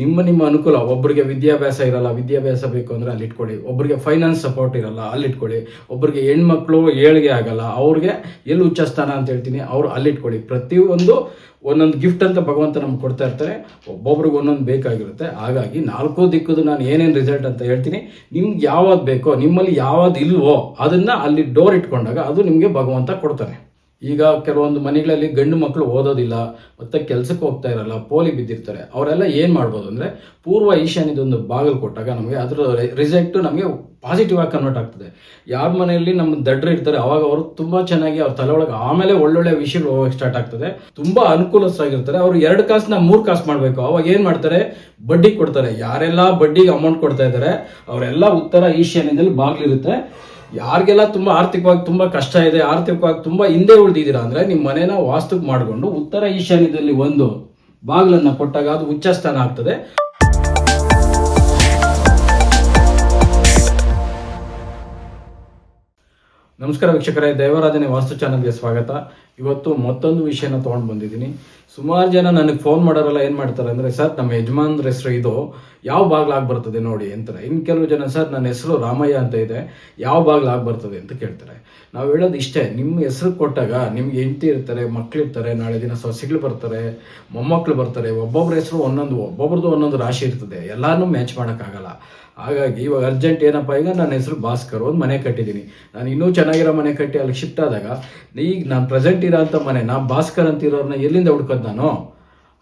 ನಿಮ್ಮ ನಿಮ್ಮ ಅನುಕೂಲ ಒಬ್ಬರಿಗೆ ವಿದ್ಯಾಭ್ಯಾಸ ಇರಲ್ಲ, ವಿದ್ಯಾಭ್ಯಾಸ ಬೇಕು ಅಂದ್ರೆ ಅಲ್ಲಿ ಇಟ್ಕೊಳ್ಳಿ. ಒಬ್ಬರಿಗೆ ಫೈನಾನ್ಸ್ ಸಪೋರ್ಟ್ ಇರಲ್ಲ, ಅಲ್ಲಿ ಇಟ್ಕೊಳ್ಳಿ. ಒಬ್ಬರಿಗೆ ಹೆಣ್ಮಕ್ಳು ಏಳಿಗೆ ಆಗಲ್ಲ, ಅವ್ರಿಗೆ ಎಲ್ಲಿ ಉಚ್ಚ ಸ್ಥಾನ ಅಂತ ಹೇಳ್ತೀನಿ, ಅವ್ರು ಅಲ್ಲಿ ಇಟ್ಕೊಳ್ಳಿ. ಪ್ರತಿಯೊಂದು ಒಂದೊಂದು ಗಿಫ್ಟ್ ಅಂತ ಭಗವಂತ ನಮ್ಗೆ ಕೊಡ್ತಾ ಇರ್ತಾರೆ. ಒಬ್ಬೊಬ್ರಿಗೆ ಒಂದೊಂದು ಬೇಕಾಗಿರುತ್ತೆ. ಹಾಗಾಗಿ ನಾಲ್ಕು ದಿಕ್ಕದು ನಾನು ಏನೇನು ರಿಸಲ್ಟ್ ಅಂತ ಹೇಳ್ತೀನಿ. ನಿಮ್ಗೆ ಯಾವ್ದು ಬೇಕೋ, ನಿಮ್ಮಲ್ಲಿ ಯಾವ್ದು ಇಲ್ವೋ, ಅದನ್ನು ಅಲ್ಲಿ ಡೋರ್ ಇಟ್ಕೊಂಡಾಗ ಅದು ನಿಮಗೆ ಭಗವಂತ ಕೊಡ್ತಾನೆ. ಈಗ ಕೆಲವೊಂದು ಮನೆಗಳಲ್ಲಿ ಗಂಡು ಮಕ್ಕಳು ಓದೋದಿಲ್ಲ, ಮತ್ತೆ ಕೆಲಸಕ್ಕೆ ಹೋಗ್ತಾ ಇರಲ್ಲ, ಪೋಲಿ ಬಿದ್ದಿರ್ತಾರೆ. ಅವರೆಲ್ಲ ಏನು ಮಾಡ್ಬೋದು ಅಂದರೆ ಪೂರ್ವ ಈಶಾನ್ಯದೊಂದು ಬಾಗಿಲು ಕೊಟ್ಟಾಗ ನಮಗೆ ಅದರ ರಿಸಲ್ಟು ನಮಗೆ ಪಾಸಿಟಿವ್ ಆಗಿ ಕನ್ವರ್ಟ್ ಆಗ್ತದೆ. ಯಾರ ಮನೆಯಲ್ಲಿ ನಮ್ಮ ದಡ್ರು ಇರ್ತಾರೆ, ಅವಾಗ ಅವರು ತುಂಬ ಚೆನ್ನಾಗಿ ಅವ್ರ ತಲೆ ಒಳಗೆ ಆಮೇಲೆ ಒಳ್ಳೊಳ್ಳೆ ವಿಷಯಗಳು ಹೋಗಕ್ಕೆ ಸ್ಟಾರ್ಟ್ ಆಗ್ತದೆ. ತುಂಬ ಅನುಕೂಲಸ್ಥರಾಗಿರ್ತಾರೆ ಅವರು ಎರಡು ಕಾಸನ್ನ ಮೂರು ಕಾಸು ಮಾಡಬೇಕು. ಅವಾಗ ಏನು ಮಾಡ್ತಾರೆ? ಬಡ್ಡಿ ಕೊಡ್ತಾರೆ. ಯಾರೆಲ್ಲ ಬಡ್ಡಿಗೆ ಅಮೌಂಟ್ ಕೊಡ್ತಾ ಇದ್ದಾರೆ, ಅವರೆಲ್ಲ ಉತ್ತರ ಈಶಾನ್ಯದಲ್ಲಿ ಬಾಗಿಲಿರುತ್ತೆ. ಯಾರಿಗೆಲ್ಲ ತುಂಬಾ ಆರ್ಥಿಕವಾಗಿ ತುಂಬಾ ಕಷ್ಟ ಇದೆ, ಆರ್ಥಿಕವಾಗಿ ತುಂಬಾ ಹಿಂದೆ ಉಳಿದಿದ್ದೀರಾ ಅಂದ್ರೆ ನಿಮ್ಮ ಮನೇನ ವಾಸ್ತುಕ್ ಮಾಡಿಕೊಂಡು ಉತ್ತರ ಈಶಾನ್ಯದಲ್ಲಿ ಒಂದು ಬಾಗಿಲನ್ನ ಕೊಟ್ಟಾಗ ಅದು ಉಚ್ಚ ಸ್ಥಾನ ಆಗ್ತದೆ. ನಮಸ್ಕಾರ ವೀಕ್ಷಕರೇ, ದೇವರಾಜನೇ ವಾಸ್ತು ಚಾನಲ್ಗೆ ಸ್ವಾಗತ. ಇವತ್ತು ಮತ್ತೊಂದು ವಿಷಯನ ತೊಗೊಂಡು ಬಂದಿದ್ದೀನಿ. ಸುಮಾರು ಜನ ನನಗೆ ಫೋನ್ ಮಾಡೋರೆಲ್ಲ ಏನು ಮಾಡ್ತಾರೆ ಅಂದರೆ, ಸರ್, ನಮ್ಮ ಯಜಮಾನ್ರ ಹೆಸರು ಇದು. ಯಾವ ಬಾಗ್ಲಾಗಿ ಬರ್ತದೆ ನೋಡಿ ಅಂತಾರೆ. ಇನ್ನು ಕೆಲವು ಜನ, ಸರ್, ನನ್ನ ಹೆಸರು ರಾಮಯ್ಯ ಅಂತ ಇದೆ. ಯಾವ ಬಾಗ್ಲಾಗಿ ಬರ್ತದೆ ಅಂತ ಕೇಳ್ತಾರೆ. ನಾವು ಹೇಳೋದು ಇಷ್ಟೇ ನಿಮ್ಮ ಹೆಸರು ಕೊಟ್ಟಾಗ ನಿಮ್ಗೆ ಹೆಂಡತಿ ಇರ್ತಾರೆ ಮಕ್ಳಿರ್ತಾರೆ ನಾಳೆ ದಿನ ಸೊಸೆಗಳು ಬರ್ತಾರೆ ಮೊಮ್ಮಕ್ಕಳು ಬರ್ತಾರೆ ಒಬ್ಬೊಬ್ಬರ ಹೆಸರು ಒಂದೊಂದು, ಒಬ್ಬೊಬ್ರದ್ದು ಒಂದೊಂದು ರಾಶಿ ಇರ್ತದೆ. ಎಲ್ಲಾನು ಮ್ಯಾಚ್ ಮಾಡೋಕ್ಕಾಗಲ್ಲ ಹಾಗಾಗಿ ಇವಾಗ ಅರ್ಜೆಂಟ್ ಏನಪ್ಪ, ಈಗ ನನ್ನ ಹೆಸರು ಭಾಸ್ಕರ್, ಒಂದು ಮನೆ ಕಟ್ಟಿದ್ದೀನಿ. ನಾನು ಇನ್ನೂ ಚೆನ್ನಾಗಿರೋ ಮನೆ ಕಟ್ಟಿ ಅಲ್ಲಿ ಶಿಫ್ಟ್ ಆದಾಗ, ಈಗ ನಾನು ಪ್ರೆಸೆಂಟ್ ಇರೋ ಅಂಥ ಮನೆ, ನಾನು ಭಾಸ್ಕರ್ ಅಂತ ಇರೋರನ್ನ ಎಲ್ಲಿಂದ ಹುಡ್ಕೋದು ನಾನು?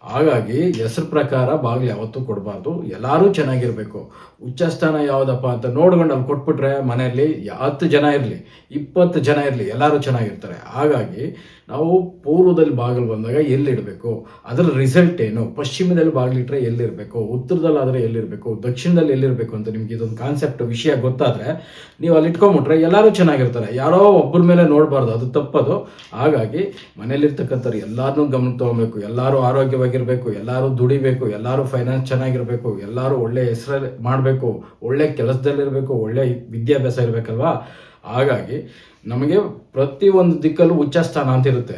ಹಾಗಾಗಿ ಹೆಸರು ಪ್ರಕಾರ ಬಾಗಿಲು ಯಾವತ್ತೂ ಕೊಡಬಾರ್ದು. ಎಲ್ಲರೂ ಚೆನ್ನಾಗಿರ್ಬೇಕು. ಉಚ್ಚ ಸ್ಥಾನ ಯಾವುದಪ್ಪ ಅಂತ ನೋಡ್ಕೊಂಡು ಅಲ್ಲಿ ಕೊಟ್ಬಿಟ್ರೆ ಮನೆಯಲ್ಲಿ ಹತ್ತು ಜನ ಇರಲಿ, ಇಪ್ಪತ್ತು ಜನ ಇರಲಿ, ಎಲ್ಲರೂ ಚೆನ್ನಾಗಿರ್ತಾರೆ. ಹಾಗಾಗಿ ನಾವು ಪೂರ್ವದಲ್ಲಿ ಬಾಗಿಲು ಬಂದಾಗ ಎಲ್ಲಿಡಬೇಕು ಅದರ ರಿಸಲ್ಟ್ ಏನು? ಪಶ್ಚಿಮದಲ್ಲಿ ಬಾಗಿಲಿಟ್ರೆ ಎಲ್ಲಿರಬೇಕು? ಉತ್ತರದಲ್ಲಾದರೆ ಎಲ್ಲಿರಬೇಕು? ದಕ್ಷಿಣದಲ್ಲಿ ಎಲ್ಲಿರಬೇಕು ಅಂತ ನಿಮ್ಗೆ ಇದೊಂದು ಕಾನ್ಸೆಪ್ಟ್ ವಿಷಯ ಗೊತ್ತಾದರೆ ನೀವು ಅಲ್ಲಿ ಇಟ್ಕೊಂಬಿಟ್ರೆ ಎಲ್ಲರೂ ಚೆನ್ನಾಗಿರ್ತಾರೆ. ಯಾರೋ ಒಬ್ಬರ ಮೇಲೆ ನೋಡಬಾರ್ದು, ಅದು ತಪ್ಪದು. ಹಾಗಾಗಿ ಮನೆಯಲ್ಲಿರ್ತಕ್ಕಂಥವ್ರು ಎಲ್ಲರನ್ನೂ ಗಮನ ತೊಗೊಬೇಕು. ಎಲ್ಲರೂ ಆರೋಗ್ಯವಾಗಿರಬೇಕು, ಎಲ್ಲರೂ ದುಡಿಬೇಕು, ಎಲ್ಲರೂ ಫೈನಾನ್ಸ್ ಚೆನ್ನಾಗಿರಬೇಕು, ಎಲ್ಲರೂ ಒಳ್ಳೆ ಹೆಸರಲ್ಲಿ ಮಾಡಬೇಕು, ಒಳ್ಳೆ ಕೆಲಸದಲ್ಲಿರಬೇಕು, ಒಳ್ಳೆ ವಿದ್ಯಾಭ್ಯಾಸ ಇರಬೇಕಲ್ವಾ? ಹಾಗಾಗಿ ನಮಗೆ ಪ್ರತಿ ಒಂದು ದಿಕ್ಕಲ್ಲೂ ಉಚ್ಚ ಸ್ಥಾನ ಅಂತ ಇರುತ್ತೆ.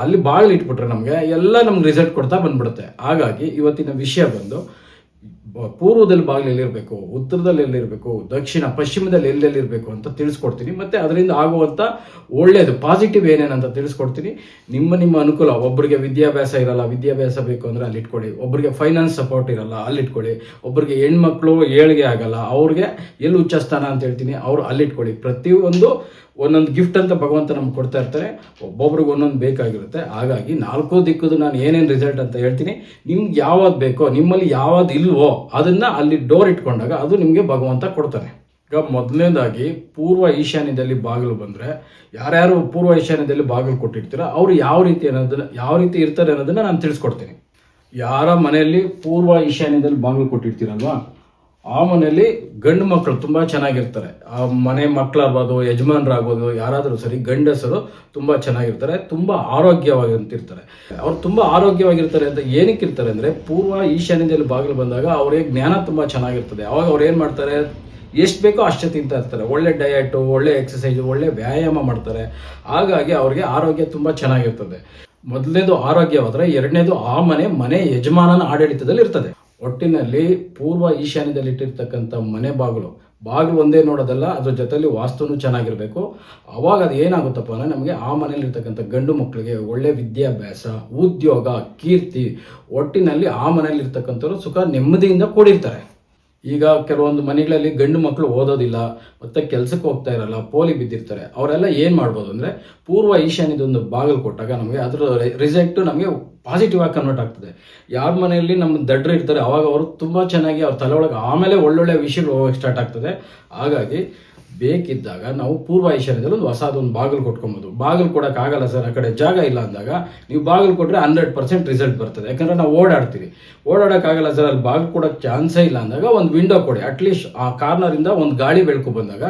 ಅಲ್ಲಿ ಬಾಗಿಲು ಇಟ್ಬಿಟ್ರೆ ನಮಗೆ ಎಲ್ಲ ನಮ್ಗೆ ರಿಸಲ್ಟ್ ಕೊಡ್ತಾ ಬಂದ್ಬಿಡುತ್ತೆ. ಹಾಗಾಗಿ ಇವತ್ತಿನ ವಿಷಯ ಬಂದು ಪೂರ್ವದಲ್ಲಿ ಬಾಗಿಲು ಎಲ್ಲಿರಬೇಕು, ಉತ್ತರದಲ್ಲಿ ಎಲ್ಲಿರಬೇಕು, ದಕ್ಷಿಣ, ಪಶ್ಚಿಮದಲ್ಲಿ ಎಲ್ಲೆಲ್ಲಿರಬೇಕು ಅಂತ ತಿಳಿಸ್ಕೊಡ್ತೀನಿ. ಮತ್ತೆ ಅದರಿಂದ ಆಗುವಂಥ ಒಳ್ಳೆಯದು ಪಾಸಿಟಿವ್ ಏನೇನಂತ ತಿಳಿಸ್ಕೊಡ್ತೀನಿ. ನಿಮ್ಮ ನಿಮ್ಮ ಅನುಕೂಲ ಒಬ್ಬರಿಗೆ ವಿದ್ಯಾಭ್ಯಾಸ ಇರಲ್ಲ, ವಿದ್ಯಾಭ್ಯಾಸ ಬೇಕು ಅಂದ್ರೆ ಅಲ್ಲಿ ಇಟ್ಕೊಳ್ಳಿ. ಒಬ್ಬರಿಗೆ ಫೈನಾನ್ಸ್ ಸಪೋರ್ಟ್ ಇರಲ್ಲ, ಅಲ್ಲಿ ಇಟ್ಕೊಳ್ಳಿ. ಒಬ್ಬರಿಗೆ ಹೆಣ್ಮಕ್ಳು ಏಳಿಗೆ ಆಗಲ್ಲ, ಅವ್ರಿಗೆ ಎಲ್ಲಿ ಉಚ್ಚ ಸ್ಥಾನ ಅಂತ ಹೇಳ್ತೀನಿ, ಅವ್ರು ಅಲ್ಲಿ ಇಟ್ಕೊಳ್ಳಿ. ಪ್ರತಿಯೊಂದು ಒಂದೊಂದು ಗಿಫ್ಟ್ ಅಂತ ಭಗವಂತ ನಮ್ಗೆ ಕೊಡ್ತಾ ಇರ್ತಾರೆ. ಒಬ್ಬೊಬ್ರಿಗೆ ಒಂದೊಂದು ಬೇಕಾಗಿರುತ್ತೆ. ಹಾಗಾಗಿ ನಾಲ್ಕು ದಿಕ್ಕದು ನಾನು ಏನೇನು ರಿಸಲ್ಟ್ ಅಂತ ಹೇಳ್ತೀನಿ. ನಿಮ್ಗೆ ಯಾವ್ದು ಬೇಕೋ, ನಿಮ್ಮಲ್ಲಿ ಯಾವ್ದು ಇಲ್ವೋ ಅದನ್ನ ಅಲ್ಲಿ ಡೋರ್ ಇಟ್ಕೊಂಡಾಗ ಅದು ನಿಮಗೆ ಭಗವಂತ ಕೊಡ್ತಾನೆ. ಈಗ ಮೊದಲನೇದಾಗಿ ಪೂರ್ವ ಈಶಾನ್ಯದಲ್ಲಿ ಬಾಗಿಲು ಬಂದರೆ ಯಾರ್ಯಾರು ಪೂರ್ವ ಈಶಾನ್ಯದಲ್ಲಿ ಬಾಗಿಲು ಕೊಟ್ಟಿರ್ತೀರೋ ಅವರು ಯಾವ ರೀತಿ ಅನ್ನೋದನ್ನ, ಯಾವ ರೀತಿ ಇರ್ತಾರೆ ಅನ್ನೋದನ್ನ ನಾನು ತಿಳಿಸ್ಕೊಡ್ತೀನಿ. ಯಾರ ಮನೆಯಲ್ಲಿ ಪೂರ್ವ ಈಶಾನ್ಯದಲ್ಲಿ ಬಾಗಿಲು ಕೊಟ್ಟಿರ್ತೀರಲ್ವಾ ಆ ಮನೆಯಲ್ಲಿ ಗಂಡು ಮಕ್ಕಳು ತುಂಬಾ ಚೆನ್ನಾಗಿರ್ತಾರೆ. ಆ ಮನೆ ಮಕ್ಕಳಾಗ್ಬೋದು ಯಜಮಾನರಾಗ್ಬೋದು, ಯಾರಾದರೂ ಸರಿ ಗಂಡಸರು ತುಂಬಾ ಚೆನ್ನಾಗಿರ್ತಾರೆ, ತುಂಬಾ ಆರೋಗ್ಯವಾಗಿರ್ತಿರ್ತಾರೆ. ಅವ್ರು ತುಂಬಾ ಆರೋಗ್ಯವಾಗಿರ್ತಾರೆ ಅಂತ ಏನಕ್ಕೆ ಇರ್ತಾರೆ ಅಂದ್ರೆ ಪೂರ್ವ ಈಶಾನ್ಯದಲ್ಲಿ ಬಾಗಿಲು ಬಂದಾಗ ಅವ್ರಿಗೆ ಜ್ಞಾನ ತುಂಬಾ ಚೆನ್ನಾಗಿರ್ತದೆ. ಅವಾಗ ಅವ್ರು ಏನ್ ಮಾಡ್ತಾರೆ? ಎಷ್ಟು ಬೇಕೋ ಅಷ್ಟೇ ತಿಂತಾ ಇರ್ತಾರೆ. ಒಳ್ಳೆ ಡಯಟು ಒಳ್ಳೆ ಎಕ್ಸಸೈಜ್ ಒಳ್ಳೆ ವ್ಯಾಯಾಮ ಮಾಡ್ತಾರೆ. ಹಾಗಾಗಿ ಅವ್ರಿಗೆ ಆರೋಗ್ಯ ತುಂಬಾ ಚೆನ್ನಾಗಿರ್ತದೆ. ಮೊದಲನೇದು ಆರೋಗ್ಯವಾದ್ರೆ ಎರಡನೇದು ಆ ಮನೆ ಮನೆ ಯಜಮಾನನ ಆಡಳಿತದಲ್ಲಿ ಇರ್ತದೆ ಒಟ್ಟಿನಲ್ಲಿ ಪೂರ್ವ ಈಶಾನ್ಯದಲ್ಲಿ ಇಟ್ಟಿರ್ತಕ್ಕಂಥ ಮನೆ ಬಾಗಿಲು. ಬಾಗಿಲು ಒಂದೇ ನೋಡೋದಲ್ಲ, ಅದ್ರ ಜೊತೆಯಲ್ಲಿ ವಾಸ್ತುನು ಚೆನ್ನಾಗಿರಬೇಕು. ಅವಾಗ ಅದು ಏನಾಗುತ್ತಪ್ಪ ಅಂದರೆ ನಮಗೆ ಆ ಮನೇಲಿರ್ತಕ್ಕಂಥ ಗಂಡು ಮಕ್ಕಳಿಗೆ ಒಳ್ಳೆ ವಿದ್ಯಾಭ್ಯಾಸ, ಉದ್ಯೋಗ, ಕೀರ್ತಿ, ಒಟ್ಟಿನಲ್ಲಿ ಆ ಮನೇಲಿರ್ತಕ್ಕಂಥವ್ರು ಸುಖ, ನೆಮ್ಮದಿಯಿಂದ ಕೂಡಿರ್ತಾರೆ. ಈಗ ಕೆಲವೊಂದು ಮನೆಗಳಲ್ಲಿ ಗಂಡು ಮಕ್ಕಳು ಓದೋದಿಲ್ಲ, ಮತ್ತು ಕೆಲಸಕ್ಕೆ ಹೋಗ್ತಾ ಇರಲ್ಲ, ಪೋಲಿ ಬಿದ್ದಿರ್ತಾರೆ. ಅವರೆಲ್ಲ ಏನು ಮಾಡ್ಬೋದು ಅಂದರೆ ಪೂರ್ವ ಈಶಾನ್ಯದೊಂದು ಬಾಗಿಲು ಕೊಟ್ಟಾಗ ನಮಗೆ ಅದರ ರಿಸಲ್ಟು ನಮಗೆ ಪಾಸಿಟಿವ್ ಆಗಿ ಕನ್ವರ್ಟ್ ಆಗ್ತದೆ. ಯಾರ ಮನೆಯಲ್ಲಿ ನಮ್ಮ ದಡ್ರು ಇರ್ತಾರೆ, ಅವಾಗ ಅವರು ತುಂಬ ಚೆನ್ನಾಗಿ ಅವ್ರ ತಲೆ ಒಳಗೆ ಆಮೇಲೆ ಒಳ್ಳೊಳ್ಳೆ ವಿಷಯಗಳು ಹೋಗಕ್ಕೆ ಸ್ಟಾರ್ಟ್ ಆಗ್ತದೆ. ಹಾಗಾಗಿ ಬೇಕಿದ್ದಾಗ ನಾವು ಪೂರ್ವ ಈಶಾನ್ಯದಲ್ಲಿ ಒಂದು ಹೊಸದೊಂದು ಬಾಗಿಲು ಕೊಟ್ಕೊಬೋದು. ಬಾಗಿಲು ಕೊಡೋಕ್ಕಾಗಲ್ಲ ಸರ್, ಆ ಕಡೆ ಜಾಗ ಇಲ್ಲ ಅಂದಾಗ ನೀವು ಬಾಗಿಲು ಕೊಟ್ಟರೆ ಹಂಡ್ರೆಡ್ ಪರ್ಸೆಂಟ್ ರಿಸಲ್ಟ್ ಬರ್ತದೆ. ಯಾಕಂದರೆ ನಾವು ಓಡಾಡ್ತೀವಿ. ಓಡಾಡೋಕ್ಕಾಗಲ್ಲ ಸರ್, ಅಲ್ಲಿ ಬಾಗಿಲು ಕೊಡೋಕ್ಕೆ ಚಾನ್ಸೇ ಇಲ್ಲ ಅಂದಾಗ ಒಂದು ವಿಂಡೋ ಕೊಡಿ. ಅಟ್ಲೀಸ್ಟ್ ಆ ಕಾರ್ನರಿಂದ ಒಂದು ಗಾಳಿ ಬೆಳ್ಕೊ ಬಂದಾಗ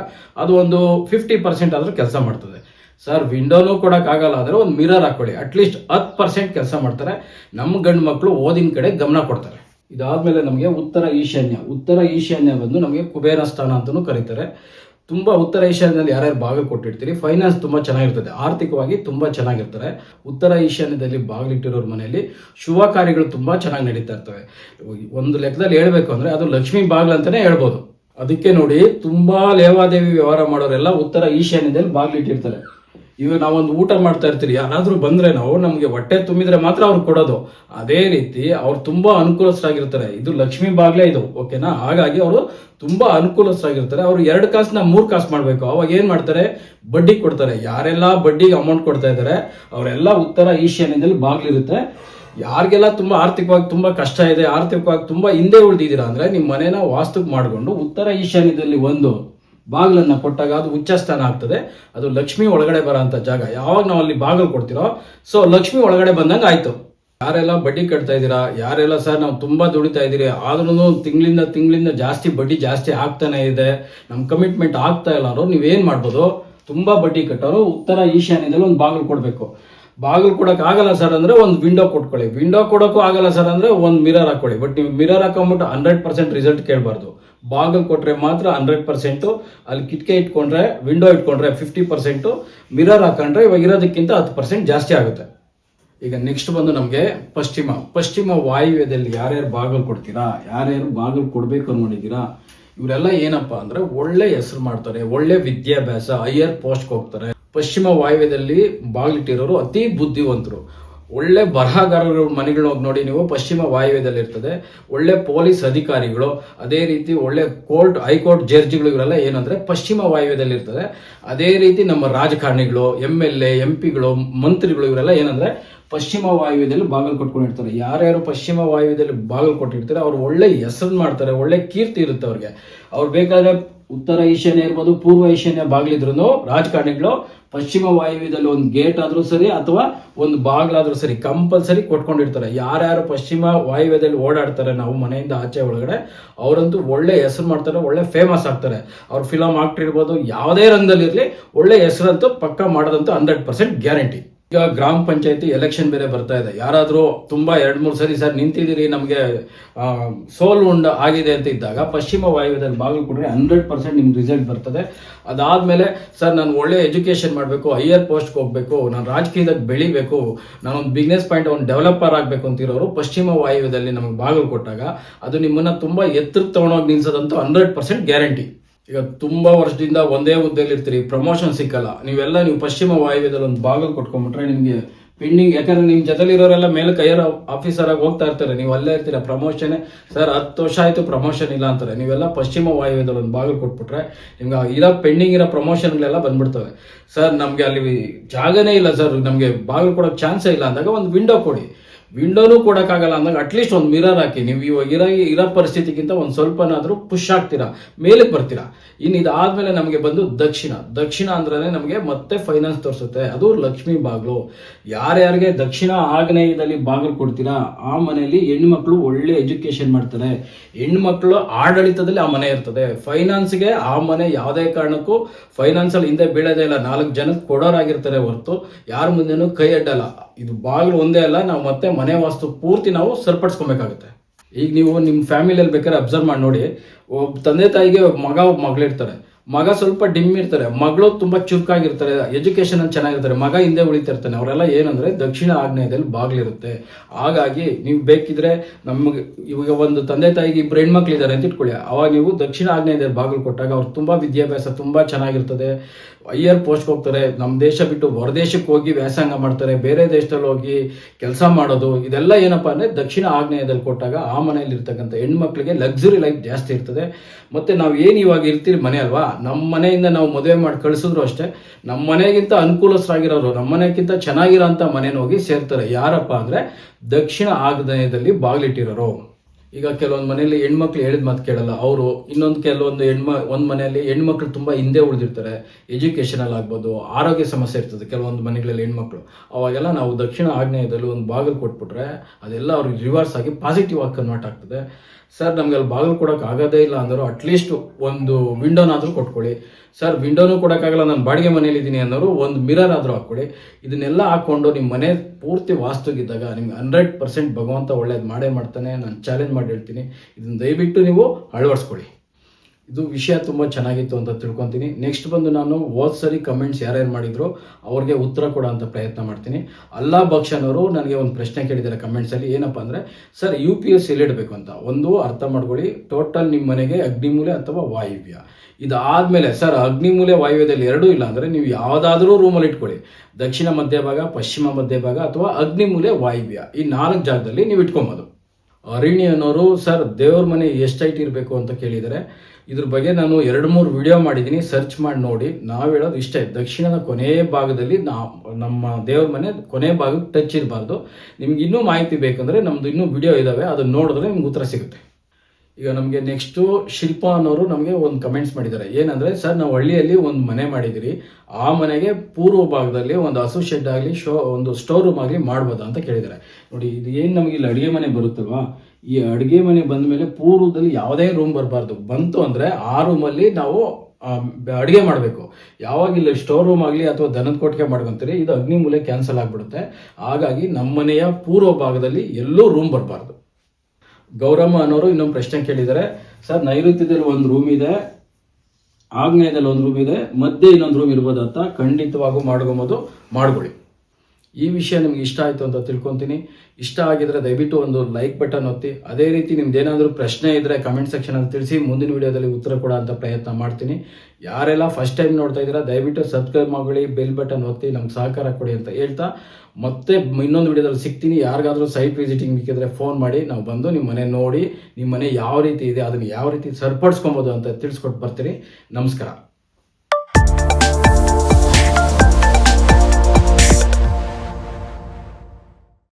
ಅದು ಒಂದು ಫಿಫ್ಟಿ ಪರ್ಸೆಂಟ್ ಆದರೂ ಕೆಲಸ ಮಾಡ್ತದೆ. ಸರ್ ವಿಂಡೋನು ಕೊಡೋಕ್ಕಾಗಲ್ಲ ಆದರೆ ಒಂದು ಮಿರರ್ ಹಾಕೊಳ್ಳಿ. ಅಟ್ಲೀಸ್ಟ್ ಹತ್ತು ಪರ್ಸೆಂಟ್ ಕೆಲಸ ಮಾಡ್ತಾರೆ. ನಮ್ಮ ಗಂಡು ಮಕ್ಕಳು ಓದಿನ ಕಡೆ ಗಮನ ಕೊಡ್ತಾರೆ. ಇದಾದಮೇಲೆ ನಮಗೆ ಉತ್ತರ ಈಶಾನ್ಯ. ಉತ್ತರ ಈಶಾನ್ಯ ಬಂದು ನಮಗೆ ಕುಬೇರ ಸ್ಥಾನ ಅಂತಲೂ ಕರೀತಾರೆ. ತುಂಬ ಉತ್ತರ ಈಶಾನ್ಯದಲ್ಲಿ ಯಾರ್ಯಾರು ಭಾಗ ಕೊಟ್ಟಿರ್ತೀರಿ ಫೈನಾನ್ಸ್ ತುಂಬ ಚೆನ್ನಾಗಿರ್ತದೆ. ಆರ್ಥಿಕವಾಗಿ ತುಂಬ ಚೆನ್ನಾಗಿರ್ತಾರೆ. ಉತ್ತರ ಈಶಾನ್ಯದಲ್ಲಿ ಬಾಗಿಲಿಟ್ಟಿರೋರ ಮನೆಯಲ್ಲಿ ಶುಭ ಕಾರ್ಯಗಳು ತುಂಬ ಚೆನ್ನಾಗಿ ನಡೀತಾ ಇರ್ತವೆ. ಒಂದು ಲೆಕ್ಕದಲ್ಲಿ ಹೇಳ್ಬೇಕು ಅಂದರೆ ಅದು ಲಕ್ಷ್ಮೀ ಬಾಗಿಲು ಅಂತಲೇ ಹೇಳ್ಬೋದು. ಅದಕ್ಕೆ ನೋಡಿ, ತುಂಬಾ ಲೇವಾದೇವಿ ವ್ಯವಹಾರ ಮಾಡೋರೆಲ್ಲ ಉತ್ತರ ಈಶಾನ್ಯದಲ್ಲಿ ಬಾಗಿಲಿಟ್ಟಿರ್ತಾರೆ. ಇವಾಗ ನಾವೊಂದು ಊಟ ಮಾಡ್ತಾ ಇರ್ತೀರಿ, ಯಾರಾದ್ರೂ ಬಂದ್ರೆ ನಾವು ನಮಗೆ ಹೊಟ್ಟೆ ತುಂಬಿದ್ರೆ ಮಾತ್ರ ಅವ್ರು ಕೊಡೋದು. ಅದೇ ರೀತಿ ಅವ್ರು ತುಂಬಾ ಅನುಕೂಲಸ್ಥರಾಗಿರ್ತಾರೆ. ಇದು ಲಕ್ಷ್ಮೀ ಬಾಗ್ಲೇ ಇದು, ಓಕೆನಾ? ಹಾಗಾಗಿ ಅವರು ತುಂಬಾ ಅನುಕೂಲಸ್ಥರಾಗಿರ್ತಾರೆ. ಅವ್ರು ಎರಡು ಕಾಸನ್ನ ಮೂರು ಕಾಸು ಮಾಡಬೇಕು. ಅವಾಗ ಏನು ಮಾಡ್ತಾರೆ? ಬಡ್ಡಿ ಕೊಡ್ತಾರೆ. ಯಾರೆಲ್ಲ ಬಡ್ಡಿಗೆ ಅಮೌಂಟ್ ಕೊಡ್ತಾ ಇದ್ದಾರೆ, ಅವರೆಲ್ಲ ಉತ್ತರ ಈಶಾನ್ಯದಲ್ಲಿ ಬಾಗ್ಲಿರುತ್ತೆ. ಯಾರಿಗೆಲ್ಲ ತುಂಬಾ ಆರ್ಥಿಕವಾಗಿ ತುಂಬಾ ಕಷ್ಟ ಇದೆ, ಆರ್ಥಿಕವಾಗಿ ತುಂಬಾ ಹಿಂದೆ ಉಳಿದಿದ್ದೀರಾ ಅಂದರೆ ನಿಮ್ಮ ಮನೇನ ವಾಸ್ತುಕ್ ಮಾಡಿಕೊಂಡು ಉತ್ತರ ಈಶಾನ್ಯದಲ್ಲಿ ಒಂದು ಬಾಗಿಲನ್ನ ಕೊಟ್ಟಾಗ ಅದು ಉಚ್ಚಸ್ಥಾನ ಆಗ್ತದೆ. ಅದು ಲಕ್ಷ್ಮಿ ಒಳಗಡೆ ಬರೋಂಥ ಜಾಗ. ಯಾವಾಗ ನಾವು ಅಲ್ಲಿ ಬಾಗಿಲು ಕೊಡ್ತಿರೋ, ಸೊ ಲಕ್ಷ್ಮಿ ಒಳಗಡೆ ಬಂದಂಗೆ ಆಯಿತು. ಯಾರೆಲ್ಲ ಬಡ್ಡಿ ಕಟ್ತಾ ಇದ್ದೀರಾ? ಯಾರೆಲ್ಲ ಸರ್ ನಾವು ತುಂಬಾ ದುಡಿತಾ ಇದ್ದೀರಿ? ಆದ್ರೂ ತಿಂಗಳಿಂದ ತಿಂಗಳಿಂದ ಜಾಸ್ತಿ ಬಡ್ಡಿ ಜಾಸ್ತಿ ಆಗ್ತಾನೆ ಇದೆ. ನಮ್ಮ ಕಮಿಟ್ಮೆಂಟ್ ಆಗ್ತಾ ಇಲ್ಲ ಅವರು ನೀವೇನು ಮಾಡ್ಬೋದು? ತುಂಬಾ ಬಡ್ಡಿ ಕಟ್ಟೋರು ಉತ್ತರ ಈಶಾನ್ಯದಲ್ಲಿ ಒಂದು ಬಾಗಿಲು ಕೊಡಬೇಕು. ಬಾಗಿಲು ಕೊಡಕ್ ಆಗಲ್ಲ ಸರ್ ಅಂದ್ರೆ ಒಂದು ವಿಂಡೋ ಕೊಟ್ಕೊಳ್ಳಿ. ವಿಂಡೋ ಕೊಡೋಕ್ಕೂ ಆಗಲ್ಲ ಸರ್ ಅಂದ್ರೆ ಒಂದು ಮಿರರ್ ಹಾಕೊಳ್ಳಿ. ಬಟ್ ನೀವು ಮಿರರ್ ಹಾಕೊಂಬಿಟ್ಟು ಹಂಡ್ರೆಡ್ ಪರ್ಸೆಂಟ್ ರಿಸಲ್ಟ್ ಕೇಳಬಾರ್ದು. ಬಾಗಿಲು ಕೊಟ್ರೆ ಮಾತ್ರ ಹಂಡ್ರೆಡ್ ಪರ್ಸೆಂಟು ಅಲ್ಲಿ ಕಿಟಕಿ ಇಟ್ಕೊಂಡ್ರೆ ವಿಂಡೋ ಇಟ್ಕೊಂಡ್ರೆ ಫಿಫ್ಟಿ ಪರ್ಸೆಂಟು ಮಿರರ್ ಹಾಕೊಂಡ್ರೆ ಇವಾಗ ಇರೋದಕ್ಕಿಂತ ಹತ್ತು ಪರ್ಸೆಂಟ್ ಜಾಸ್ತಿ ಆಗುತ್ತೆ. ಈಗ ನೆಕ್ಸ್ಟ್ ಬಂದು ನಮಗೆ ಪಶ್ಚಿಮ. ಪಶ್ಚಿಮ ವಾಯುವ್ಯದಲ್ಲಿ ಯಾರ್ಯಾರು ಬಾಗಿಲು ಕೊಡ್ತೀರಾ, ಯಾರ್ಯಾರು ಬಾಗಿಲು ಕೊಡಬೇಕು ಅನ್ಕೊಂಡಿದ್ದೀರಾ, ಇವರೆಲ್ಲ ಏನಪ್ಪ ಅಂದ್ರೆ ಒಳ್ಳೆ ಹೆಸರು ಮಾಡ್ತಾರೆ, ಒಳ್ಳೆ ವಿದ್ಯಾಭ್ಯಾಸ ಹೈಯರ್ ಪೋಸ್ಟ್ಗೆ ಹೋಗ್ತಾರೆ. ಪಶ್ಚಿಮ ವಾಯುವ್ಯದಲ್ಲಿ ಬಾಗಿಲಿಟ್ಟಿರೋರು ಅತಿ ಬುದ್ಧಿವಂತರು. ಒಳ್ಳೆ ಬರಹಗಾರರ ಮನೆಗಳು ಹೋಗಿ ನೋಡಿ ನೀವು, ಪಶ್ಚಿಮ ವಾಯುವ್ಯದಲ್ಲಿ ಇರ್ತದೆ ಒಳ್ಳೆ ಪೊಲೀಸ್ ಅಧಿಕಾರಿಗಳು, ಅದೇ ರೀತಿ ಒಳ್ಳೆ ಕೋರ್ಟ್, ಹೈಕೋರ್ಟ್ ಜಡ್ಜ್ಗಳು ಇವರೆಲ್ಲ ಏನಂದ್ರೆ ಪಶ್ಚಿಮ ವಾಯುವ್ಯದಲ್ಲಿ ಇರ್ತದೆ ಅದೇ ರೀತಿ ನಮ್ಮ ರಾಜಕಾರಣಿಗಳು ಎಂ ಎಲ್ ಎ, ಎಂ ಪಿಗಳು, ಮಂತ್ರಿಗಳು ಇವರೆಲ್ಲ ಏನಂದ್ರೆ ಪಶ್ಚಿಮ ವಾಯುವ್ಯದಲ್ಲಿ ಬಾಗಿಲು ಕೊಟ್ಕೊಂಡಿರ್ತಾರೆ ಯಾರ್ಯಾರು ಪಶ್ಚಿಮ ವಾಯುವ್ಯದಲ್ಲಿ ಬಾಗಿಲು ಕೊಟ್ಟಿರ್ತಾರೆ, ಅವ್ರು ಒಳ್ಳೆ ಹೆಸರು ಮಾಡ್ತಾರೆ, ಒಳ್ಳೆ ಕೀರ್ತಿ ಇರುತ್ತೆ ಅವ್ರಿಗೆ. ಅವ್ರು ಬೇಕಾದ್ರೆ ಉತ್ತರ ಈಶಾನ್ಯ ಇರ್ಬೋದು, ಪೂರ್ವ ಈಶಾನ್ಯ ಬಾಗಿಲಿದ್ರು ರಾಜಕಾರಣಿಗಳು ಪಶ್ಚಿಮ ವಾಯುವ್ಯದಲ್ಲಿ ಒಂದು ಗೇಟ್ ಆದ್ರೂ ಸರಿ ಅಥವಾ ಒಂದು ಬಾಗಿಲಾದರೂ ಸರಿ ಕಂಪಲ್ಸರಿ ಕೊಟ್ಕೊಂಡಿರ್ತಾರೆ. ಯಾರ್ಯಾರು ಪಶ್ಚಿಮ ವಾಯುವ್ಯದಲ್ಲಿ ಓಡಾಡ್ತಾರೆ, ನಾವು ಮನೆಯಿಂದ ಆಚೆ ಒಳಗಡೆ, ಅವರಂತೂ ಒಳ್ಳೆ ಹೆಸರು ಮಾಡ್ತಾರೆ, ಒಳ್ಳೆ ಫೇಮಸ್ ಆಗ್ತಾರೆ. ಅವ್ರ ಫಿಲಮ್ ಆಕ್ಟರ್ ಇರ್ಬೋದು, ಯಾವುದೇ ರಂಗದಲ್ಲಿರಲಿ ಒಳ್ಳೆ ಹೆಸರಂತೂ ಪಕ್ಕ ಮಾಡೋದಂತೂ ಹಂಡ್ರೆಡ್ ಪರ್ಸೆಂಟ್ ಗ್ಯಾರಂಟಿ ಈಗ ಗ್ರಾಮ ಪಂಚಾಯತಿ ಎಲೆಕ್ಷನ್ ಬೇರೆ ಬರ್ತಾ ಇದೆ. ಯಾರಾದರೂ ತುಂಬಾ ಎರಡು, ಮೂರು ಸರಿ ಸರ್ ನಿಂತಿದ್ದೀರಿ, ನಮಗೆ ಸೋಲ್ ಉಂಡ ಆಗಿದೆ ಅಂತ ಇದ್ದಾಗ ಪಶ್ಚಿಮ ವಾಯುವ್ಯದಲ್ಲಿ ಬಾಗಿಲು ಕೊಡ್ರೆ ಹಂಡ್ರೆಡ್ ಪರ್ಸೆಂಟ್ ನಿಮ್ಗೆ ರಿಸಲ್ಟ್ ಬರ್ತದೆ. ಅದಾದಮೇಲೆ ಸರ್ ನಾನು ಒಳ್ಳೆ ಎಜುಕೇಶನ್ ಮಾಡಬೇಕು ಹೈಯರ್ ಪೋಸ್ಟ್ಗೆ ಹೋಗಬೇಕು, ನಾನು ರಾಜಕೀಯದಾಗ ಬೆಳಿಬೇಕು, ನಾನೊಂದು ಬಿಸ್ನೆಸ್ ಪಾಯಿಂಟ್ ಒಂದು ಡೆವಲಪರ್ ಆಗಬೇಕು ಅಂತಿರೋರು ಪಶ್ಚಿಮ ವಾಯುವ್ಯದಲ್ಲಿ ನಮಗೆ ಬಾಗಿಲು ಕೊಟ್ಟಾಗ ಅದು ನಿಮ್ಮನ್ನು ತುಂಬ ಎತ್ತರ ತಗೊಂಡೋಗಿ ನಿಲ್ಸೋದಂತೂ ಹಂಡ್ರೆಡ್ ಪರ್ಸೆಂಟ್ ಗ್ಯಾರಂಟಿ ಈಗ ತುಂಬಾ ವರ್ಷದಿಂದ ಒಂದೇ ಹುದ್ದೆಯಲ್ಲಿ ಇರ್ತೀರಿ ಪ್ರಮೋಷನ್ ಸಿಕ್ಕಲ್ಲ. ನೀವೆಲ್ಲ ನೀವು ಪಶ್ಚಿಮ ವಾಯುವ್ಯದಲ್ಲಿ ಒಂದು ಭಾಗ ಕೊಟ್ಕೊಂಡ್ಬಿಟ್ರೆ ನಿಮಗೆ ಪೆಂಡಿಂಗ್ ಯಾಕಂದ್ರೆ ನಿಮ್ ಜೊತೆಲಿರೋರೆಲ್ಲ ಮೇಲೆ ಕೈಯರ್ ಆಫೀಸರ್ ಆಗಿ ಹೋಗ್ತಾ ಇರ್ತಾರೆ. ನೀವು ಅಲ್ಲೇ ಇರ್ತೀರಾ ಪ್ರಮೋಷನ್ ಸರ್, ಹತ್ತು ವರ್ಷ ಆಯ್ತು ಪ್ರಮೋಷನ್ ಇಲ್ಲ ಅಂತಾರೆ. ನೀವೆಲ್ಲ ಪಶ್ಚಿಮ ವಾಯುವ್ಯದಲ್ಲಿ ಒಂದು ಬಾಗಿಲು ಕೊಟ್ಬಿಟ್ರೆ ನಿಮ್ಗೆ ಇರೋ ಪೆಂಡಿಂಗ್ ಇರೋ ಪ್ರಮೋಷನ್ಗಳೆಲ್ಲ ಬಂದ್ಬಿಡ್ತವೆ. ಸರ್, ನಮಗೆ ಅಲ್ಲಿ ಜಾಗನೇ ಇಲ್ಲ ಸರ್. ನಮಗೆ ಬಾಗಿಲು ಕೊಡೋಕೆ ಚಾನ್ಸೇ ಇಲ್ಲ ಅಂದಾಗ ಒಂದು ವಿಂಡೋ ಕೊಡಿ. ವಿಂಡೋನು ಕೊಡೋಕ್ಕಾಗಲ್ಲ ಅಂದಾಗ ಅಟ್ಲೀಸ್ಟ್ ಒಂದು ಮಿರರ್ ಹಾಕಿ. ನೀವು ಇವಾಗ ಇರೋ ಇರೋ ಪರಿಸ್ಥಿತಿಗಿಂತ ಒಂದು ಸ್ವಲ್ಪನಾದರೂ ಪುಷ್ ಆಗ್ತೀರಾ ಮೇಲಕ್ಕೆ ಬರ್ತೀರಾ. ಇನ್ನು ಇದಾದಮೇಲೆ ನಮಗೆ ಬಂದು ದಕ್ಷಿಣ. ದಕ್ಷಿಣ ಅಂದ್ರೆ ನಮಗೆ ಮತ್ತೆ ಫೈನಾನ್ಸ್ ತೋರಿಸುತ್ತೆ. ಅದು ಲಕ್ಷ್ಮಿ ಬಾಗಿಲು. ಯಾರ್ಯಾರಿಗೆ ದಕ್ಷಿಣ ಆಗ್ನೇಯದಲ್ಲಿ ಬಾಗಿಲು ಕೊಡ್ತೀರಾ, ಆ ಮನೆಯಲ್ಲಿ ಹೆಣ್ಮಕ್ಳು ಒಳ್ಳೆ ಎಜುಕೇಶನ್ ಮಾಡ್ತಾರೆ. ಹೆಣ್ಮಕ್ಳು ಆಡಳಿತದಲ್ಲಿ ಆ ಮನೆ ಇರ್ತದೆ. ಫೈನಾನ್ಸ್ಗೆ ಆ ಮನೆ ಯಾವುದೇ ಕಾರಣಕ್ಕೂ ಫೈನಾನ್ಸಲ್ಲಿ ಹಿಂದೆ ಬೀಳೋದೇ ಇಲ್ಲ. ನಾಲ್ಕು ಜನಕ್ಕೆ ಕೊಡೋರಾಗಿರ್ತಾರೆ ಹೊರತು. ಯಾರ ಮುಂದೆನೂ ಕೈ ಅಡ್ಡಲ್ಲ. ಇದು ಬಾಗಿಲು ಒಂದೇ ಅಲ್ಲ, ನಾವು ಮತ್ತೆ ಮನೆ ವಾಸ್ತು ಪೂರ್ತಿ ನಾವು ಸರಿಪಡಿಸ್ಕೊಬೇಕಾಗುತ್ತೆ. ಈಗ ನೀವು ನಿಮ್ಮ ಫ್ಯಾಮಿಲಿಯಲ್ಲಿ ಬೇಕಾದ್ರೆ ಅಬ್ಸರ್ವ್ ಮಾಡಿ ನೋಡಿ. ಒಬ್ಬ ತಂದೆ ತಾಯಿಗೆ ಮಗ ಒಬ್ಬ ಮಗಳಿರ್ತಾರೆ ಮಗ ಸ್ವಲ್ಪ ಡಿಮ್ ಇರ್ತಾರೆ. ಮಗಳು ತುಂಬ ಚುರುಕಾಗಿರ್ತಾರೆ. ಎಜುಕೇಶನ್ ಅಲ್ಲಿ ಚೆನ್ನಾಗಿರ್ತಾರೆ. ಮಗ ಹಿಂದೆ ಉಳಿತಿರ್ತಾನೆ ಅವರೆಲ್ಲ ಏನಂದ್ರೆ ದಕ್ಷಿಣ ಆಗ್ನೇಯದಲ್ಲಿ ಬಾಗ್ಲಿರುತ್ತೆ ಹಾಗಾಗಿ ನೀವು ಬೇಕಿದ್ರೆ ನಮಗೆ ಇವಾಗ ಒಂದು ತಂದೆ ತಾಯಿಗೆ ಇಬ್ಬರು ಹೆಣ್ಮಕ್ಳಿದ್ದಾರೆ ಅಂತ ಇಟ್ಕೊಳ್ಳಿ. ಅವಾಗ ನೀವು ದಕ್ಷಿಣ ಆಗ್ನೇಯದಲ್ಲಿ ಬಾಗಿಲು ಕೊಟ್ಟಾಗ ಅವ್ರು ತುಂಬಾ ವಿದ್ಯಾಭ್ಯಾಸ ತುಂಬಾ ಚೆನ್ನಾಗಿರ್ತದೆ. ಹೈಯರ್ ಪೋಸ್ಟ್ಗೆ ಹೋಗ್ತಾರೆ ನಮ್ಮ ದೇಶ ಬಿಟ್ಟು ಹೊರದೇಶಕ್ಕೆ ಹೋಗಿ ವ್ಯಾಸಂಗ ಮಾಡ್ತಾರೆ, ಬೇರೆ ದೇಶದಲ್ಲಿ ಹೋಗಿ ಕೆಲಸ ಮಾಡೋದು, ಇದೆಲ್ಲ ಏನಪ್ಪಾ ಅಂದರೆ ದಕ್ಷಿಣ ಆಗ್ನೇಯದಲ್ಲಿ ಕೊಟ್ಟಾಗ ಆ ಮನೆಯಲ್ಲಿ ಇರ್ತಕ್ಕಂಥ ಹೆಣ್ಮಕ್ಳಿಗೆ ಲಕ್ಸುರಿ ಲೈಫ್ ಜಾಸ್ತಿ ಇರ್ತದೆ. ಮತ್ತು ನಾವು ಏನು ಇವಾಗ ಇರ್ತೀರಿ ಮನೆ ಅಲ್ವಾ? ನಮ್ಮ ಮನೆಯಿಂದ ನಾವು ಮದುವೆ ಮಾಡಿ ಕಳಿಸಿದ್ರು ಅಷ್ಟೇ ನಮ್ಮ ಮನೆಗಿಂತ ಅನುಕೂಲಸ್ಥರಾಗಿರೋರು ನಮ್ಮ ಮನೆಗಿಂತ ಚೆನ್ನಾಗಿರೋಂಥ ಮನೇನ ಹೋಗಿ ಸೇರ್ತಾರೆ. ಯಾರಪ್ಪ ಅಂದರೆ ದಕ್ಷಿಣ ಆಗ್ನೇಯದಲ್ಲಿ ಬಾಗಿಲಿಟ್ಟಿರೋರು. ಈಗ ಕೆಲವೊಂದು ಮನೆಯಲ್ಲಿ ಹೆಣ್ಮಕ್ಳು ಹೇಳಿದ ಮಾತು ಕೇಳಲ್ಲ, ಅವರು ಇನ್ನೊಂದು ಕೆಲವೊಂದು ಹೆಣ್ಮ, ಒಂದು ಮನೆಯಲ್ಲಿ ಹೆಣ್ಮಕ್ಳು ತುಂಬ ಹಿಂದೆ ಉಳಿದಿರ್ತಾರೆ. ಎಜುಕೇಷನಲ್ಲಿ ಆಗ್ಬೋದು, ಆರೋಗ್ಯ ಸಮಸ್ಯೆ ಇರ್ತದೆ ಕೆಲವೊಂದು ಮನೆಗಳಲ್ಲಿ ಹೆಣ್ಮಕ್ಳು. ಅವಾಗೆಲ್ಲ ನಾವು ದಕ್ಷಿಣ ಆಗ್ನೇಯದಲ್ಲಿ ಒಂದು ಬಾಗಿಲು ಕೊಟ್ಬಿಟ್ರೆ ಅದೆಲ್ಲ ಅವ್ರಿಗೆ ರಿವರ್ಸ್ ಆಗಿ ಪಾಸಿಟಿವ್ ಆಗಿ ಕನ್ವರ್ಟ್ ಆಗ್ತದೆ. ಸರ್ ನಮಗೆ ಅಲ್ಲಿ ಬಾಗಿಲು ಕೊಡೋಕೆ ಆಗೋದೇ ಇಲ್ಲ ಅಂದರು ಅಟ್ಲೀಸ್ಟ್ ಒಂದು ವಿಂಡೋನಾದರೂ ಕೊಟ್ಕೊಳ್ಳಿ. ಸರ್ ವಿಂಡೋನು ಕೊಡೋಕ್ಕಾಗಲ್ಲ ನಾನು ಬಾಡಿಗೆ ಮನೇಲಿ ಇದ್ದೀನಿ ಅನ್ನೋರು ಒಂದು ಮಿರರ್ ಆದರೂ ಹಾಕ್ಕೊಳ್ಳಿ. ಇದನ್ನೆಲ್ಲ ಹಾಕ್ಕೊಂಡು ನಿಮ್ಮ ಮನೆ ಪೂರ್ತಿ ವಾಸ್ತುಗಿದ್ದಾಗ ನಿಮ್ಗೆ ಹಂಡ್ರೆಡ್ ಪರ್ಸೆಂಟ್ ಭಗವಂತ ಒಳ್ಳೇದು ಮಾಡೇ ಮಾಡ್ತಾನೆ, ನಾನು ಚಾಲೆಂಜ್ ಮಾಡಿ ಹೇಳ್ತೀನಿ. ಇದನ್ನು ದಯವಿಟ್ಟು ನೀವು ಅಳವಡಿಸ್ಕೊಳ್ಳಿ. ಇದು ವಿಷಯ ತುಂಬ ಚೆನ್ನಾಗಿತ್ತು ಅಂತ ತಿಳ್ಕೊತೀನಿ. ನೆಕ್ಸ್ಟ್ ಬಂದು ನಾನು ಹೋದ್ ಸರಿ ಕಮೆಂಟ್ಸ್ ಯಾರ್ಯಾರು ಮಾಡಿದ್ರು, ಅವ್ರಿಗೆ ಉತ್ತರ ಕೊಡೋ ಅಂತ ಪ್ರಯತ್ನ ಮಾಡ್ತೀನಿ. ಅಲ್ಲಾ ಭಕ್ಷನವರು ನನಗೆ ಒಂದು ಪ್ರಶ್ನೆ ಕೇಳಿದ್ದಾರೆ ಕಮೆಂಟ್ಸಲ್ಲಿ ಏನಪ್ಪ ಅಂದರೆ, ಸರ್ ಯು ಪಿ ಎಸ್ ಎಲ್ಲಿಡಬೇಕು ಅಂತ? ಒಂದು ಅರ್ಥ ಮಾಡ್ಕೊಳ್ಳಿ ಟೋಟಲ್ ನಿಮ್ಮ ಮನೆಗೆ ಅಗ್ನಿಮೂಲೆ ಅಥವಾ ವಾಯುವ್ಯ? ಇದಾದ್ಮೇಲೆ, ಸರ್, ಅಗ್ನಿಮೂಲೆ ವಾಯುವ್ಯದಲ್ಲಿ ಎರಡೂ ಇಲ್ಲ ಅಂದರೆ ನೀವು ಯಾವುದಾದ್ರೂ ರೂಮಲ್ಲಿ ಇಟ್ಕೊಳ್ಳಿ. ದಕ್ಷಿಣ ಮಧ್ಯಭಾಗ, ಪಶ್ಚಿಮ ಮಧ್ಯಭಾಗ ಅಥವಾ ಅಗ್ನಿಮೂಲೆ ವಾಯುವ್ಯ. ಈ ನಾಲ್ಕು ಜಾಗದಲ್ಲಿ ನೀವು ಇಟ್ಕೊಬೋದು. ಅರಿಣಿ ಅನ್ನೋರು, ಸರ್, ದೇವ್ರ ಮನೆ ಎಷ್ಟು ಇರಬೇಕು? ಅಂತ ಕೇಳಿದ್ದಾರೆ. ಇದ್ರ ಬಗ್ಗೆ ನಾನು ಎರಡು ಮೂರು ವಿಡಿಯೋ ಮಾಡಿದ್ದೀನಿ ಸರ್ಚ್ ಮಾಡಿ ನೋಡಿ. ನಾವು ಹೇಳೋದು ಇಷ್ಟೇ, ದಕ್ಷಿಣದ ಕೊನೆಯ ಭಾಗದಲ್ಲಿ ನಾವು ನಮ್ಮ ದೇವ್ರ ಮನೆ ಕೊನೆ ಭಾಗಕ್ಕೆ ಟಚ್ ಇರಬಾರ್ದು. ನಿಮ್ಗೆ ಇನ್ನೂ ಮಾಹಿತಿ ಬೇಕಂದ್ರೆ ನಮ್ದು ಇನ್ನೂ ವಿಡಿಯೋ ಇದಾವೆ, ಅದನ್ನ ನೋಡಿದ್ರೆ ನಿಮ್ಗೆ ಉತ್ತರ ಸಿಗುತ್ತೆ. ಈಗ ನಮಗೆ ನೆಕ್ಸ್ಟು ಶಿಲ್ಪ ಅನ್ನೋರು ನಮಗೆ ಒಂದು ಕಮೆಂಟ್ಸ್ ಮಾಡಿದ್ದಾರೆ. ಏನಂದರೆ, ಸರ್, ನಾವು ಹಳ್ಳಿಯಲ್ಲಿ ಒಂದು ಮನೆ ಮಾಡಿದ್ದೀರಿ. ಆ ಮನೆಗೆ ಪೂರ್ವ ಭಾಗದಲ್ಲಿ ಒಂದು ಹಸು ಶೆಡ್ ಆಗಲಿ, ಶೋ, ಒಂದು ಸ್ಟೋರ್ ರೂಮ್ ಆಗಲಿ ಮಾಡ್ಬೋದಾ? ಅಂತ ಕೇಳಿದ್ದಾರೆ. ನೋಡಿ, ಇದು ಏನು ನಮಗೆ ಇಲ್ಲಿ ಅಡುಗೆ ಮನೆ ಬರುತ್ತಲ್ವಾ? ಈ ಅಡುಗೆ ಮನೆ ಬಂದ ಮೇಲೆ ಪೂರ್ವದಲ್ಲಿ ಯಾವುದೇ ರೂಮ್ ಬರಬಾರ್ದು. ಬಂತು ಅಂದರೆ ಆ ರೂಮಲ್ಲಿ ನಾವು ಅಡುಗೆ ಮಾಡಬೇಕು. ಯಾವಾಗ ಇಲ್ಲಿ ಸ್ಟೋರ್ ರೂಮ್ ಆಗಲಿ ಅಥವಾ ದನದ ಕೊಟ್ಟಿಗೆ ಮಾಡ್ಕೊಂತೀರಿ, ಇದು ಅಗ್ನಿ ಮೂಲೆ ಕ್ಯಾನ್ಸಲ್ ಆಗಿಬಿಡುತ್ತೆ. ಹಾಗಾಗಿ ನಮ್ಮ ಮನೆಯ ಪೂರ್ವ ಭಾಗದಲ್ಲಿ ಎಲ್ಲೂ ರೂಮ್ ಬರಬಾರ್ದು. ಗೌರಮ್ಮ ಅನ್ನೋರು ಇನ್ನೊಂದು ಪ್ರಶ್ನೆ ಕೇಳಿದ್ದಾರೆ. ಸರ್, ನೈಋತ್ಯದಲ್ಲಿ ಒಂದು ರೂಮ್ ಇದೆ, ಆಗ್ನೇಯದಲ್ಲಿ ಒಂದು ರೂಮ್ ಇದೆ, ಮಧ್ಯೆ ಇನ್ನೊಂದು ರೂಮ್ ಇರ್ಬೋದು ಅಂತ ಖಂಡಿತವಾಗೂ ಮಾಡ್ಕೊಬೋದು, ಮಾಡ್ಕೊಳ್ಳಿ. ಈ ವಿಷಯ ನಿಮ್ಗೆ ಇಷ್ಟ ಆಯಿತು ಅಂತ ತಿಳ್ಕೊತೀನಿ. ಇಷ್ಟ ಆಗಿದ್ರೆ ದಯವಿಟ್ಟು ಒಂದು ಲೈಕ್ ಬಟನ್ ಒತ್ತಿ. ಅದೇ ರೀತಿ ನಿಮ್ದು ಏನಾದರೂ ಪ್ರಶ್ನೆ ಇದ್ದರೆ ಕಮೆಂಟ್ ಸೆಕ್ಷನಲ್ಲಿ ತಿಳಿಸಿ, ಮುಂದಿನ ವಿಡಿಯೋದಲ್ಲಿ ಉತ್ತರ ಕೊಡ ಅಂತ ಪ್ರಯತ್ನ ಮಾಡ್ತೀನಿ. ಯಾರೆಲ್ಲ ಫಸ್ಟ್ ಟೈಮ್ ನೋಡ್ತಾ ಇದ್ದೀರಾ, ದಯವಿಟ್ಟು ಸಬ್ಸ್ಕ್ರೈಬ್ ಮಾಡಿ ಬೆಲ್ ಬಟನ್ ಒತ್ತಿ, ನಮ್ಗೆ ಸಹಕಾರ ಕೊಡಿ ಅಂತ ಹೇಳ್ತಾ. ಮತ್ತೆ ಇನ್ನೊಂದು ವಿಡಿಯೋದಲ್ಲಿ ಸಿಗ್ತೀನಿ. ಯಾರಿಗಾದರೂ ಸೈಟ್ ವಿಸಿಟಿಂಗ್ ಬೇಕಿದ್ರೆ ಫೋನ್ ಮಾಡಿ. ನಾವು ಬಂದು ನಿಮ್ಮ ಮನೆ ನೋಡಿ ನಿಮ್ಮ ಮನೆ ಯಾವ ರೀತಿ ಇದೆ, ಅದನ್ನು ಯಾವ ರೀತಿ ಸರಿಪಡಿಸ್ಕೊಬೋದು ಅಂತ ತಿಳಿಸ್ಕೊಟ್ಟು ಬರ್ತೀನಿ ನಮಸ್ಕಾರ.